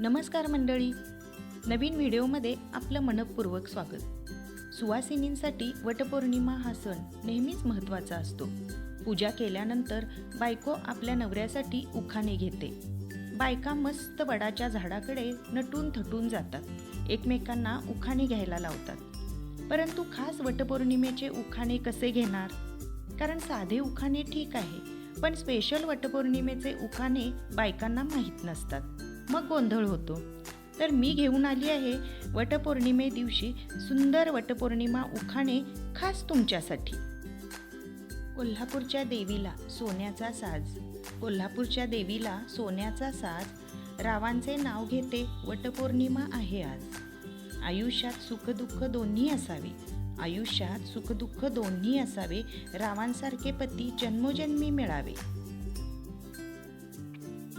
नमस्कार मंडळी. नवीन व्हिडिओमध्ये आपलं मनपूर्वक स्वागत. सुवासिनींसाठी वटपौर्णिमा हा सण नेहमीच महत्त्वाचा असतो. पूजा केल्यानंतर बायको आपल्या नवऱ्यासाठी उखाणे घेते. बायका मस्त वडाच्या झाडाकडे नटून थटून जातात. एकमेकांना उखाणे घ्यायला लावतात. परंतु खास वटपौर्णिमेचे उखाणे कसे घेणार? कारण साधे उखाणे ठीक आहे पण स्पेशल वटपौर्णिमेचे उखाणे बायकांना माहीत नसतात. मग गोंधळ होतो. तर मी घेऊन आली आहे वटपौर्णिमे दिवशी सुंदर वटपौर्णिमा उखाणे खास तुमच्यासाठी. कोल्हापूरच्या देवीला सोन्याचा साज. कोल्हापूरच्या देवीला सोन्याचा साज. रावांचे नाव घेते वटपौर्णिमा आहे आज. आयुष्यात सुखदुःख दोन्ही असावे. आयुष्यात सुखदुःख दोन्ही असावे. रावांसारखे पती जन्मोजन्मी मिळावे.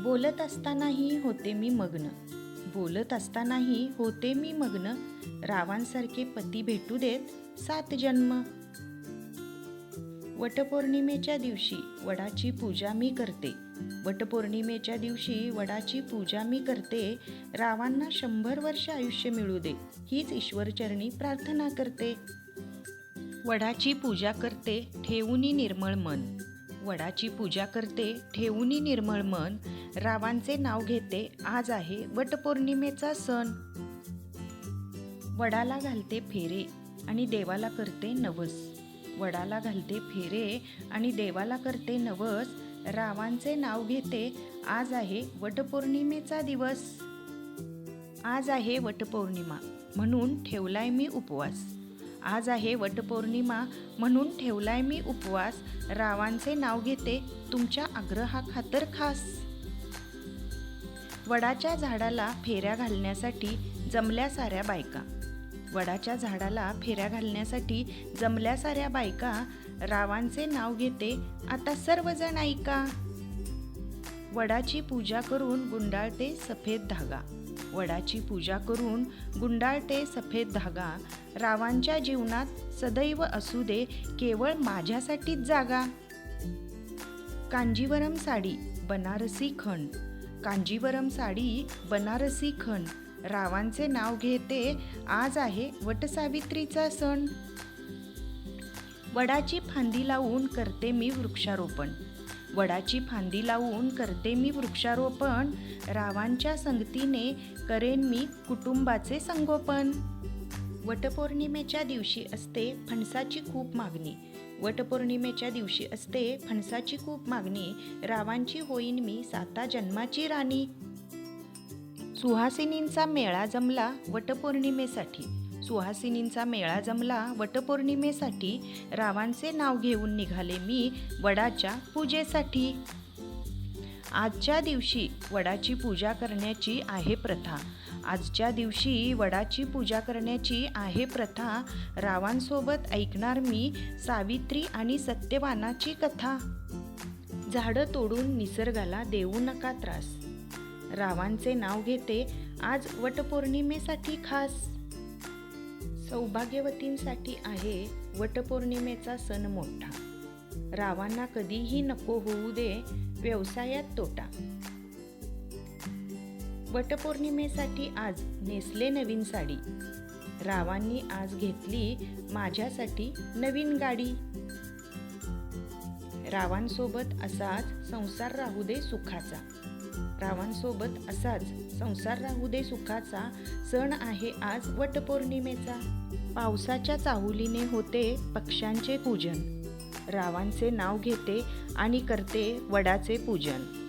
बोलत असतानाही होते मी मग्न. बोलत असतानाही होते मी मग्न. रावांसारखे पती भेटू देत सात जन्म. वटपौर्णिमेच्या दिवशी वडाची पूजा मी करते. वटपौर्णिमेच्या दिवशी वडाची पूजा मी करते. रावांना शंभर वर्ष आयुष्य मिळू दे. हीच ईश्वरचरणी प्रार्थना करते. वडाची पूजा करते ठेवूनी निर्मळ मन. वडाची पूजा करते ठेवूनी निर्मळ मन. रावांचे नाव घेते आज आहे वटपौर्णिमेचा सण. वडाला घालते फेरे आणि देवाला करते नवस. वडाला घालते फेरे आणि देवाला करते नवस. रावांचे नाव घेते आज आहे वटपौर्णिमेचा दिवस. आज आहे वटपौर्णिमा म्हणून ठेवलाय मी उपवास. आज आहे वटपौर्णिमा म्हणून ठेवलाय मी उपवास. रावांचे नाव घेते तुमच्या आग्रहाखातर खास. वडाच्या झाडाला फेऱ्या घालण्यासाठी जमल्या साऱ्या बायका. वडाच्या झाडाला फेऱ्या घालण्यासाठी जमल्या साऱ्या बायका रावांचे नाव घेते आता सर्वजण ऐका. वडाची पूजा करून गुंडाळते सफेद धागा. वडाची पूजा करून गुंडाळते सफेद धागा. रावांच्या जीवनात सदैव असू दे केवळ माझ्यासाठीच जागा. कांजीवरम साडी बनारसी खंड कांजीवरम साडी बनारसी खण. रावांचे नाव घेते आज आहे वटसावित्रीचा सण. वडाची फांदी लावून करते मी वृक्षारोपण. वडाची फांदी लावून करते मी वृक्षारोपण. रावांच्या संगतीने करेन मी कुटुंबाचे संगोपन. वटपौर्णिमेच्या दिवशी असते फणसाची खूप मागणी. वटपौर्णिमेच्या दिवशी असते. फणसाची खूप मागणी रावांची होईन मी साता जन्माची राणी. सुहासिनींचा मेळा जमला वटपौर्णिमेसाठी. सुहासिनींचा मेळा जमला वटपौर्णिमेसाठी. रावांचे नाव घेऊन निघाले मी वडाच्या पूजेसाठी. आजच्या दिवशी वडाची पूजा करण्याची आहे प्रथा. आजच्या दिवशी वडाची पूजा करण्याची आहे प्रथा. रावांसोबत ऐकणार मी सावित्री आणि सत्यवानाची कथा. झाडं तोडून निसर्गाला देऊ नका त्रास. रावांचे नाव घेते आज वटपौर्णिमेसाठी खास. सौभाग्यवतींसाठी आहे वटपौर्णिमेचा सण मोठा. रावांना कधीही नको होऊ दे. व्यवसायात तोटा. वटपौर्णिमेसाठी आज नेसले नवीन साडी. रावांनी आज घेतली माझ्यासाठी नवीन गाडी. रावांसोबत असाच संसार राहू दे सुखाचा. रावांसोबत असाच संसार राहू दे सुखाचा सण आहे आज वटपौर्णिमेचा. पावसाच्या चाहुलीने होते पक्ष्यांचे पूजन. रावांचे नाव घेते आणि करते वडाचे पूजन.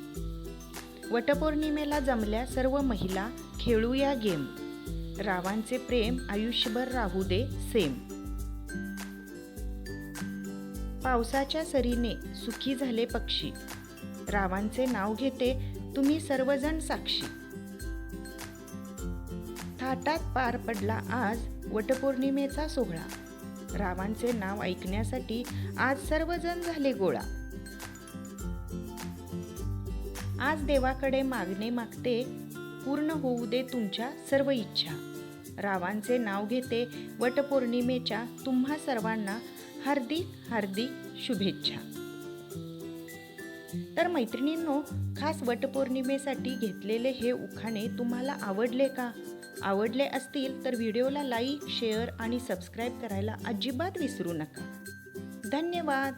वटपौर्णिमेला जमल्या सर्व महिला खेळूया गेम. रावांचे प्रेम आयुष्यभर राहू दे सेम. पावसाच्या सरीने सुखी झाले पक्षी. रावांचे नाव घेते तुम्ही सर्वजण साक्षी. थाटात पार पडला आज वटपौर्णिमेचा सोहळा. रावांचे नाव ऐकण्यासाठी आज सर्वजण झाले गोळा. आज देवाकडे मागणे मागते पूर्ण होऊ दे तुमच्या सर्व इच्छा. रावांचे नाव घेते वटपौर्णिमेच्या तुम्हा सर्वांना हार्दिक हार्दिक शुभेच्छा. तर मैत्रिणींनो खास वटपौर्णिमेसाठी घेतलेले हे उखाणे तुम्हाला आवडले का? आवडले असतील तर व्हिडिओला लाईक शेअर आणि सबस्क्राईब करायला अजिबात विसरू नका. धन्यवाद.